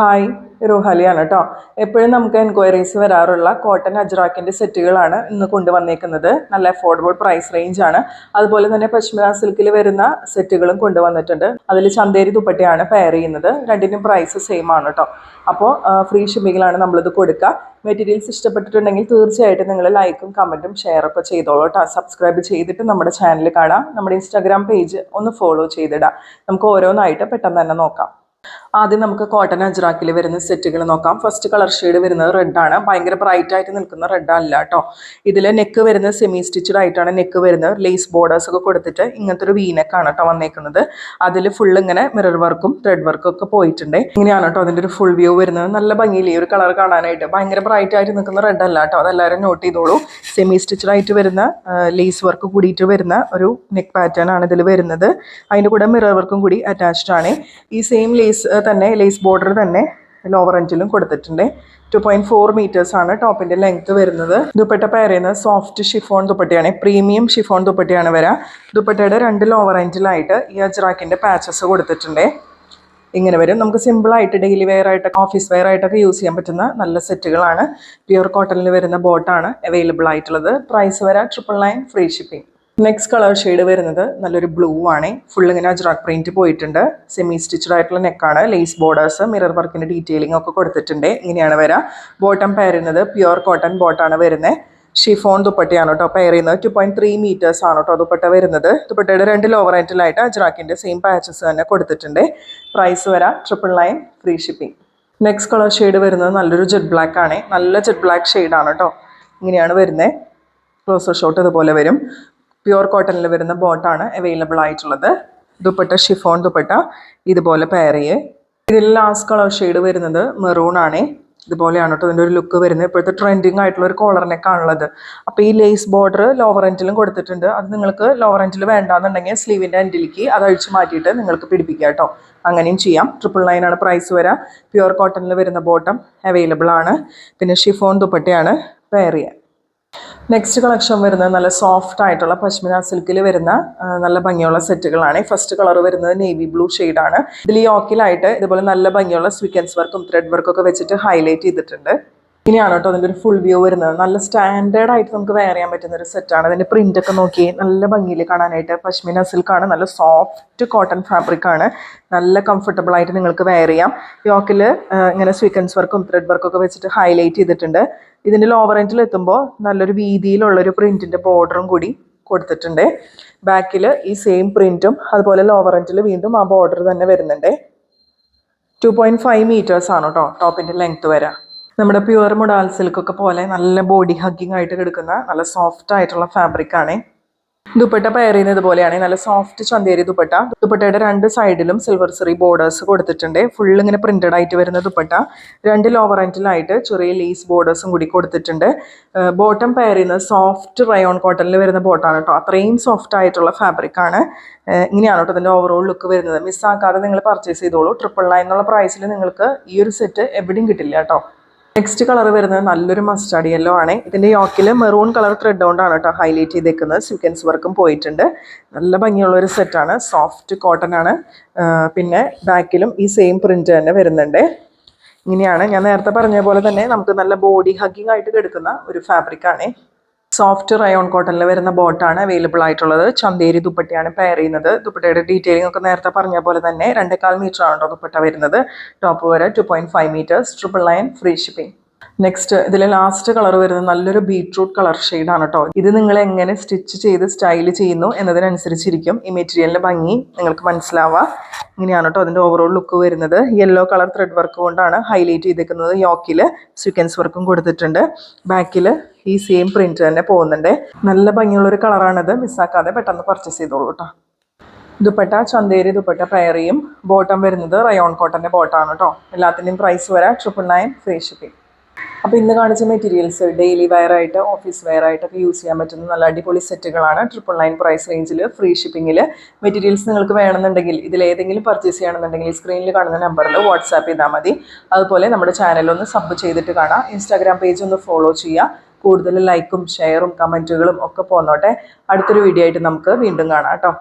Hi റുഹാലിയാണ് കേട്ടോ എപ്പോഴും നമുക്ക് എൻക്വയറീസ് വരാറുള്ള കോട്ടൺ അജ്രാക്കിന്റെ സെറ്റുകളാണ് ഇന്ന് കൊണ്ടുവന്നേക്കുന്നത്. നല്ല അഫോർഡബിൾ പ്രൈസ് റേഞ്ചാണ് അതുപോലെ തന്നെ പശ്മിന സിൽക്കിൽ വരുന്ന സെറ്റുകളും കൊണ്ടുവന്നിട്ടുണ്ട്. അതിൽ ചന്തേരി ദുപ്പട്ടയാണ് പെയർ ചെയ്യുന്നത്. രണ്ടിനും പ്രൈസ് സെയിം ആണ് കേട്ടോ അപ്പോൾ ഫ്രീ ഷിപ്പിങ്ങിലാണ് നമ്മളിത് കൊടുക്കുക മെറ്റീരിയൽസ് ഇഷ്ടപ്പെട്ടിട്ടുണ്ടെങ്കിൽ തീർച്ചയായിട്ടും നിങ്ങൾ ലൈക്കും കമന്റും ഷെയർ ഒക്കെ ചെയ്തോളൂ കേട്ടോ സബ്സ്ക്രൈബ് ചെയ്തിട്ട് നമ്മുടെ ചാനൽ കാണാം. നമ്മുടെ ഇൻസ്റ്റാഗ്രാം പേജ് ഒന്ന് ഫോളോ ചെയ്തിടാം. നമുക്ക് ഓരോന്നായിട്ട് പെട്ടെന്ന് തന്നെ നോക്കാം. ആദ്യം നമുക്ക് കോട്ടൺ അജ്രാക്കിൽ വരുന്ന സെറ്റുകൾ നോക്കാം. ഫസ്റ്റ് കളർ ഷെയ്ഡ് വരുന്നത് റെഡ് ആണ്. ഭയങ്കര ബ്രൈറ്റ് ആയിട്ട് നിൽക്കുന്ന റെഡ് അല്ല കേട്ടോ ഇതിൽ നെക്ക് വരുന്ന സെമി സ്റ്റിച്ചഡ് ആയിട്ടാണ് നെക്ക് വരുന്നത്. ലേസ് ബോർഡേഴ്സ് ഒക്കെ കൊടുത്തിട്ട് ഇങ്ങനത്തെ ഒരു വീനക്കാണ് കേട്ടോ വന്നേക്കുന്നത്. അതിൽ ഫുൾ ഇങ്ങനെ മിറർ വർക്കും ത്രെഡ് വർക്കും ഒക്കെ പോയിട്ടുണ്ട്. ഇങ്ങനെയാണ് കേട്ടോ അതിന്റെ ഒരു ഫുൾ വ്യൂ വരുന്നത്. നല്ല ഭംഗിയിൽ ഈ ഒരു കളർ കാണാനായിട്ട്. ഭയങ്കര ബ്രൈറ്റ് ആയിട്ട് നിൽക്കുന്ന റെഡ് അല്ല കേട്ടോ അതെല്ലാവരും നോട്ട് ചെയ്തോളൂ. സെമി സ്റ്റിച്ചഡ് ആയിട്ട് വരുന്ന ലേസ് വർക്ക് കൂടിയിട്ട് വരുന്ന ഒരു നെക്ക് പാറ്റേൺ ആണ് ഇതിൽ വരുന്നത്. അതിന്റെ കൂടെ മിറർ വർക്കും കൂടി അറ്റാച്ച്ഡ് ആണ്. ഈ സെയിം ലേസ് തന്നെ ലേസ് ബോർഡർ തന്നെ ലോവർ എൻഡിലും കൊടുത്തിട്ടുണ്ട്. ടു പോയിന്റ് ഫോർ മീറ്റേഴ്സ് ആണ് ടോപ്പിന്റെ ലെങ്ത് വരുന്നത്. ദുപ്പട്ട ചെയ്യുന്നത് സോഫ്റ്റ് ഷിഫോൺ ദുപ്പട്ടയാണ് പ്രീമിയം ഷിഫോൺ ദുപ്പട്ടയാണ് വരിക ദുപ്പട്ടയുടെ രണ്ട് ലോവർ എൻഡിലായിട്ട് ഈ അജ്രാക്കിന്റെ പാച്ചസ് കൊടുത്തിട്ടുണ്ട്. ഇങ്ങനെ വരും. നമുക്ക് സിമ്പിൾ ആയിട്ട് ഡെയിലി വെയർ ആയിട്ട് ഓഫീസ് വെയർ ആയിട്ടൊക്കെ യൂസ് ചെയ്യാൻ പറ്റുന്ന നല്ല സെറ്റുകളാണ്. പ്യുർ കോട്ടണിൽ വരുന്ന ബോട്ടാണ് അവൈലബിൾ ആയിട്ടുള്ളത്. പ്രൈസ് വരാം triple nine free shipping next colour shade വരുന്നത് നല്ലൊരു ബ്ലൂ ആണ്. ഫുൾ ഇങ്ങനെ അജ്രാക്ക് പ്രിന്റ് പോയിട്ടുണ്ട്. സെമി സ്റ്റിച്ചഡ് ആയിട്ടുള്ള നെക്കാണ് ലേസ് ബോർഡേഴ്സ് മിറർ വർക്കിന്റെ ഡീറ്റെയിലിംഗ് ഒക്കെ കൊടുത്തിട്ടുണ്ട്. ഇങ്ങനെയാണ് വരാം. ബോട്ടം പെയർ ചെയ്യുന്നത് പ്യുർ കോട്ടൺ ബോട്ടാണ് വരുന്നത് ഷിഫോൺ ദുപ്പട്ടയാണ് കേട്ടോ പെയർ ചെയ്യുന്നത്. ടു പോയിന്റ് ത്രീ മീറ്റേഴ്സ് ആണ് കേട്ടോ ദുപ്പട്ട വരുന്നത്. ദുപ്പട്ടയുടെ രണ്ട് ലോവർ ആയിട്ടിലായിട്ട് അജ്രാക്കിന്റെ സെയിം പാച്ചസ് തന്നെ കൊടുത്തിട്ടുണ്ട്. പ്രൈസ് വരാം. Triple nine free shipping next colour shade വരുന്നത് നല്ലൊരു ജെറ്റ് ബ്ലാക്ക് ആണ്. നല്ല ജെറ്റ് ബ്ലാക്ക് ഷെയ്ഡാണ് കേട്ടോ ഇങ്ങനെയാണ് വരുന്നത് ക്ലോസർ ഷോട്ട് ഇതുപോലെ വരും. പ്യുർ കോട്ടണിൽ വരുന്ന ബോട്ടാണ് അവൈലബിൾ ആയിട്ടുള്ളത്. ദുപ്പട്ട ഷിഫോൺ ദുപ്പട്ട ഇതുപോലെ ചെയ്യേ. ഇതിൽ ലാസ്റ്റ് കളർ ഷെയ്ഡ് വരുന്നത് മെറൂൺ ആണ്. ഇതുപോലെയാണ് കേട്ടോ ഇതിന്റെ ഒരു ലുക്ക് വരുന്നത്. ഇപ്പോഴത്തെ ട്രെൻഡിങ് ആയിട്ടുള്ള ഒരു കോളർ നെക്കാണുള്ളത് അപ്പോൾ ഈ ലേസ് ബോർഡർ ലോവർ എൻഡിലും കൊടുത്തിട്ടുണ്ട്. അത് നിങ്ങൾക്ക് ലോവർ എൻഡിൽ വേണ്ടാന്നുണ്ടെങ്കിൽ സ്ലീവിന്റെ എൻഡിലേക്ക് അത് അഴിച്ച് മാറ്റിയിട്ട് നിങ്ങൾക്ക് പിടിപ്പിക്കാം കേട്ടോ അങ്ങനെയും ചെയ്യാം. ട്രിപ്പിൾ നയനാണ് പ്രൈസ് വരാം. പ്യുർ കോട്ടണിൽ വരുന്ന ബോട്ടം അവൈലബിൾ ആണ്. പിന്നെ ഷിഫോൺ ദുപ്പട്ടയാണ് പെയർ നെക്സ്റ്റ് കളക്ഷൻ വരുന്നത് നല്ല സോഫ്റ്റ് ആയിട്ടുള്ള പശ്മിന സിൽക്കിൽ വരുന്ന നല്ല ഭംഗിയുള്ള സെറ്റുകളാണ്. ഫസ്റ്റ് കളർ വരുന്നത് നേവി ബ്ലൂ ആണ്. ഇതിൽ യോക്കിലായിട്ട് ഇതുപോലെ നല്ല ഭംഗിയുള്ള സ്വിക്കൻസ് വർക്കും ത്രെഡ് വർക്കും ഒക്കെ വെച്ചിട്ട് ഹൈലൈറ്റ് ചെയ്തിട്ടുണ്ട്. ഇനിയാണ് കേട്ടോ അതിന്റെ ഒരു ഫുൾ വ്യൂ വരുന്നത്. നല്ല സ്റ്റാൻഡേർഡ് ആയിട്ട് നമുക്ക് വെയർ ചെയ്യാൻ പറ്റുന്ന ഒരു സെറ്റാണ് അതിന്റെ പ്രിന്റ് ഒക്കെ നോക്കി നല്ല ഭംഗിയിൽ കാണാനായിട്ട് പശ്മിന സിൽക്കാണ് നല്ല സോഫ്റ്റ് കോട്ടൺ ഫാബ്രിക് ആണ്. നല്ല കംഫർട്ടബിൾ ആയിട്ട് നിങ്ങൾക്ക് വെയർ ചെയ്യാം. യോക്കിൽ ഇങ്ങനെ സ്വീക്കൻസ് വർക്കും ത്രെഡ് വർക്കും ഒക്കെ വെച്ചിട്ട് ഹൈലൈറ്റ് ചെയ്തിട്ടുണ്ട്. ഇതിന്റെ ലോവർ എൻഡിൽ എത്തുമ്പോൾ നല്ലൊരു വീതിയിലുള്ളൊരു പ്രിന്റിന്റെ ബോർഡറും കൂടി കൊടുത്തിട്ടുണ്ട്. ബാക്കിൽ ഈ സെയിം പ്രിന്റും അതുപോലെ ലോവർ എൻഡിൽ വീണ്ടും ആ ബോർഡർ തന്നെ വരുന്നുണ്ട്. ടു പോയിന്റ് ഫൈവ് മീറ്റേഴ്സ് ആണ് കേട്ടോ ടോപ്പിന്റെ ലെങ്ത്ത് വരാം. നമ്മുടെ പ്യുവർ മുടാൽ സിൽക്കൊക്കെ പോലെ നല്ല ബോഡി ഹഗ്ഗിങ് ആയിട്ട് കിടക്കുന്ന നല്ല സോഫ്റ്റ് ആയിട്ടുള്ള ഫാബ്രിക് ആണ്. ദുപ്പട്ട പയർ ചെയ്യുന്നത് പോലെയാണ് നല്ല സോഫ്റ്റ് ചന്തേരി ദുപ്പട്ട. ദുപ്പട്ടയുടെ രണ്ട് സൈഡിലും സിൽവർ സെറി ബോർഡേഴ്സ് കൊടുത്തിട്ടുണ്ട്. ഫുൾ ഇങ്ങനെ പ്രിന്റഡ് ആയിട്ട് വരുന്ന ദുപ്പട്ട. രണ്ട് ലോവർ ആൻഡിലായിട്ട് ചെറിയ ലേസ് ബോർഡേഴ്സും കൂടി കൊടുത്തിട്ടുണ്ട്. ബോട്ടം പയർ ചെയ്യുന്നത് സോഫ്റ്റ് റയോൺ കോട്ടണിൽ വരുന്ന ബോട്ടാണ് കേട്ടോ. അത്രയും സോഫ്റ്റ് ആയിട്ടുള്ള ഫാബ്രിക് ആണ്. ഏഹ് ഇങ്ങനെയാണ് കേട്ടോ ഇതിന്റെ ഓവറോൾ ലുക്ക് വരുന്നത്. മിസ്സാക്കാതെ നിങ്ങൾ പർച്ചേസ് ചെയ്തോളൂ. ട്രിപ്പിൾ നയൻ എന്നുള്ള പ്രൈസിൽ നിങ്ങൾക്ക് ഈ ഒരു സെറ്റ് എവിടെയും കിട്ടില്ല കേട്ടോ. നെക്സ്റ്റ് കളർ വരുന്നത് നല്ലൊരു മസ്റ്റാർഡ് യെല്ലോ ആണ്. ഇതിന്റെ യോക്കിൽ മെറൂൺ കളർ ത്രെഡ് കൊണ്ടാണ് കേട്ടോ ഹൈലൈറ്റ് ചെയ്തേക്കുന്നത്. സിൽക്കൻസ് വർക്കും പോയിട്ടുണ്ട്. നല്ല ഭംഗിയുള്ള ഒരു സെറ്റാണ് സോഫ്റ്റ് കോട്ടൺ ആണ്. പിന്നെ ബാക്കിലും ഈ സെയിം പ്രിന്റ് തന്നെ വരുന്നുണ്ട്. ഇങ്ങനെയാണ് ഞാൻ നേരത്തെ പറഞ്ഞ പോലെ തന്നെ നമുക്ക് നല്ല ബോഡി ഹഗ്ഗിംഗ് ആയിട്ട് കിടക്കുന്ന ഒരു ഫാബ്രിക് ആണ്. സോഫ്റ്റ് റയോൺ കോട്ടണിൽ വരുന്ന ബോട്ടാണ് അവൈലബിൾ ആയിട്ടുള്ളത്. ചന്തേരി ദുപ്പട്ടയാണ് പെയർ ചെയ്യുന്നത്. ദുപ്പട്ടയുടെ ഡീറ്റെയിലിംഗ് ഒക്കെ നേരത്തെ പറഞ്ഞ പോലെ തന്നെ രണ്ടേകാൽ മീറ്റർ ആണ് ദുപ്പട്ട വരുന്നത്. ടോപ്പ് വരെ two point five metres triple nine free shipping next ഇതിലെ ലാസ്റ്റ് കളർ വരുന്നത് നല്ലൊരു ബീട്രൂട്ട് കളർ ആണ് കേട്ടോ ഇത് നിങ്ങൾ എങ്ങനെ സ്റ്റിച്ച് ചെയ്ത് സ്റ്റൈൽ ചെയ്യുന്നു എന്നതിനനുസരിച്ചിരിക്കും. ഈ മെറ്റീരിയലിന്റെ ഭംഗി നിങ്ങൾക്ക് മനസ്സിലാവുക ഇങ്ങനെയാണ് കേട്ടോ അതിന്റെ ഓവറോൾ ലുക്ക് വരുന്നത്. യെല്ലോ കളർ ത്രെഡ് വർക്ക് കൊണ്ടാണ് ഹൈലൈറ്റ് ചെയ്തേക്കുന്നത് യോക്കിൽ സ്വീക്കൻസ് വർക്കും കൊടുത്തിട്ടുണ്ട്. ബാക്കിൽ ഈ സെയിം പ്രിന്റ് തന്നെ പോകുന്നുണ്ട്. നല്ല ഭംഗിയുള്ളൊരു കളറാണിത് മിസ്സാക്കാതെ പെട്ടെന്ന് പർച്ചേസ് ചെയ്തോളൂ കേട്ടോ ദുപ്പട്ട ചന്തേരി ദുപ്പട്ട പെയറിയും ബോട്ടം വരുന്നത് റയോൺ കോട്ടന്റെ ബോട്ടാണ് കേട്ടോ എല്ലാത്തിന്റെയും പ്രൈസ് വരാം ട്രിപ്പിൾ നയൻ ഫ്രീ ഷിപ്പിംഗ് അപ്പോൾ ഇന്ന് കാണിച്ച മെറ്റീരിയൽസ് ഡെയിലി വെയർ ആയിട്ട് ഓഫീസ് വെയർ ആയിട്ടൊക്കെ യൂസ് ചെയ്യാൻ പറ്റുന്ന നല്ല അടിപൊളി സെറ്റുകളാണ് ട്രിപ്പിൾ നയൻ പ്രൈസ് റേഞ്ചിൽ ഫ്രീ ഷിപ്പിംഗിൽ മെറ്റീരിയൽസ് നിങ്ങൾക്ക് വേണമെന്നുണ്ടെങ്കിൽ ഇതിൽ ഏതെങ്കിലും പർച്ചേസ് ചെയ്യണമെന്നുണ്ടെങ്കിൽ സ്ക്രീനിൽ കാണുന്ന നമ്പറിൽ വാട്സാപ്പ് ചെയ്താൽ മതി. അതുപോലെ നമ്മുടെ ചാനലൊന്ന് സബ് ചെയ്തിട്ട് കാണാം. ഇൻസ്റ്റാഗ്രാം പേജ് ഒന്ന് ഫോളോ ചെയ്യുക. കൂടുതൽ ലൈക്കും ഷെയറും കമന്റുകളും ഒക്കെ പോന്നോട്ടെ. അടുത്തൊരു വീഡിയോ ആയിട്ട് നമുക്ക് വീണ്ടും കാണാം കേട്ടോ.